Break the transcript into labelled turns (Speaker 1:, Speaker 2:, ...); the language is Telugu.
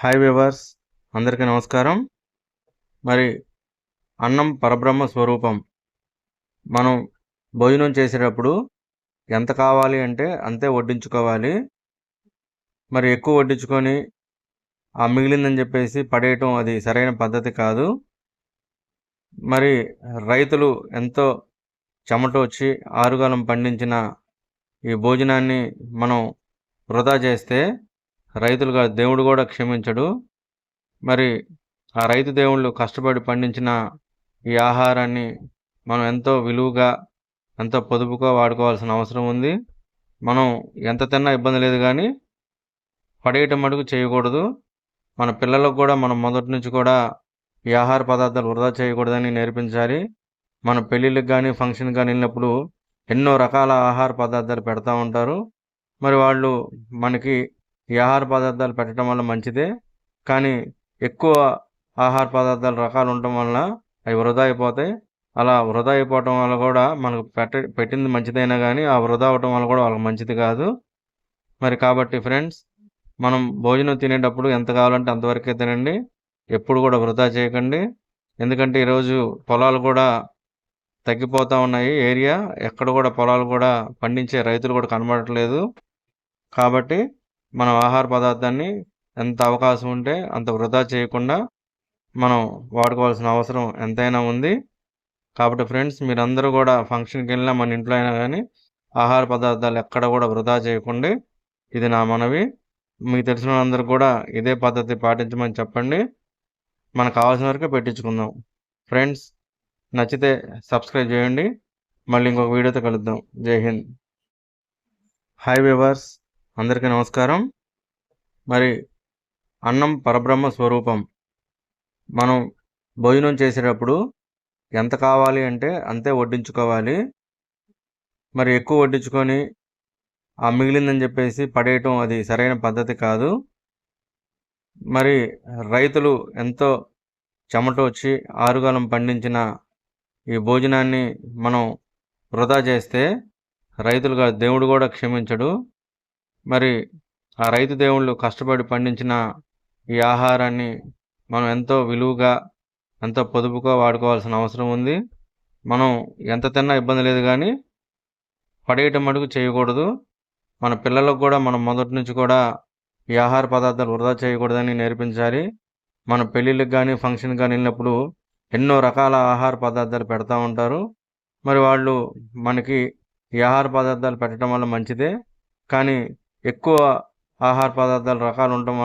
Speaker 1: హాయ్ వ్యూవర్స్ అందరికీ నమస్కారం. మరి అన్నం పరబ్రహ్మ స్వరూపం మనం భోజనం చేసేటప్పుడు ఎంత కావాలి అంటే అంతే వడ్డించుకోవాలి. మరి ఎక్కువ వడ్డించుకొని ఆ మిగిలిందని చెప్పేసి పడేయటం అది సరైన పద్ధతి కాదు. మరి రైతులు ఎంతో చెమట వచ్చి ఆరుగాలం పండించిన ఈ భోజనాన్ని మనం వృధా చేస్తే రైతులుగా దేవుడు కూడా క్షమించడు. మరి ఆ రైతు దేవుళ్ళు కష్టపడి పండించిన ఈ ఆహారాన్ని మనం ఎంతో విలువగా ఎంతో పొదుపుగా వాడుకోవాల్సిన అవసరం ఉంది. మనం ఎంత తిన్నా ఇబ్బంది లేదు కానీ పడేయటం మటుకు చేయకూడదు. మన పిల్లలకు కూడా మనం మొదటి నుంచి కూడా ఈ ఆహార పదార్థాలు వృధా చేయకూడదని నేర్పించాలి. మన పెళ్ళిళ్ళకి కానీ ఫంక్షన్కి కానీ వెళ్ళినప్పుడు ఎన్నో రకాల ఆహార పదార్థాలు పెడతా ఉంటారు. మరి వాళ్ళు మనకి ఈ ఆహార పదార్థాలు పెట్టడం వల్ల మంచిదే. కానీ ఎక్కువ ఆహార పదార్థాల రకాలు ఉండటం వల్ల అవి వృధా అయిపోతాయి. అలా వృధా అయిపోవటం వల్ల కూడా మనకు పెట్ట పెట్టింది మంచిదైనా కానీ ఆ వృధా అవటం వల్ల కూడా వాళ్ళకి మంచిది కాదు. మరి కాబట్టి ఫ్రెండ్స్ మనం భోజనం తినేటప్పుడు ఎంత కావాలంటే అంతవరకే తినండి. ఎప్పుడు కూడా వృధా చేయకండి. ఎందుకంటే ఈరోజు పొలాలు కూడా తగ్గిపోతూ ఉన్నాయి. ఏరియా ఎక్కడ కూడా పొలాలు కూడా పండించే రైతులు కూడా కనబడట్లేదు. కాబట్టి మనం ఆహార పదార్థాన్ని ఎంత అవకాశం ఉంటే అంత వృధా చేయకుండా మనం వాడుకోవాల్సిన అవసరం ఎంతైనా ఉంది. కాబట్టి ఫ్రెండ్స్ మీరందరూ కూడా ఫంక్షన్కి వెళ్ళినా మన ఇంట్లో అయినా కానీ ఆహార పదార్థాలు ఎక్కడ కూడా వృధా చేయకండి ఇది నా మనవి. మీకు తెలిసిన వాళ్ళందరూ కూడా ఇదే పద్ధతి పాటించమని చెప్పండి. మనకు కావాల్సిన వరకు పెట్టించుకుందాం. ఫ్రెండ్స్ నచ్చితే సబ్స్క్రైబ్ చేయండి. మళ్ళీ ఇంకొక వీడియోతో కలుద్దాం. జై హింద్. Hi viewers. అందరికీ నమస్కారం. మరి అన్నం పరబ్రహ్మ స్వరూపం. మనం భోజనం చేసేటప్పుడు ఎంత కావాలి అంటే అంతే వడ్డించుకోవాలి. మరి ఎక్కువ వడ్డించుకొని ఆ మిగిలిందని చెప్పేసి పడేయటం అది సరైన పద్ధతి కాదు. మరి రైతులు ఎంతో చెమట వచ్చి ఆరుగాలం పండించిన ఈ భోజనాన్ని మనం వృధా చేస్తే రైతులుగా దేవుడు కూడా క్షమించడు. మరి ఆ రైతు దేవుళ్ళు కష్టపడి పండించిన ఈ ఆహారాన్ని మనం ఎంతో విలువగా ఎంతో పొదుపుగా వాడుకోవాల్సిన అవసరం ఉంది. మనం ఎంత తిన్నా ఇబ్బంది లేదు కానీ పడేయటం మటుకు చేయకూడదు. మన పిల్లలకు కూడా మనం మొదటి నుంచి కూడా ఈ ఆహార పదార్థాలు వృధా చేయకూడదని నేర్పించాలి. మన పెళ్ళిళ్ళకి కానీ ఫంక్షన్కి కానీ వెళ్ళినప్పుడు ఎన్నో రకాల ఆహార పదార్థాలు పెడతా ఉంటారు. మరి వాళ్ళు మనకి ఈ ఆహార పదార్థాలు పెట్టడం వల్ల మంచిదే. కానీ ఎక్కువ ఆహార పదార్థాల రకాలు ఉండటం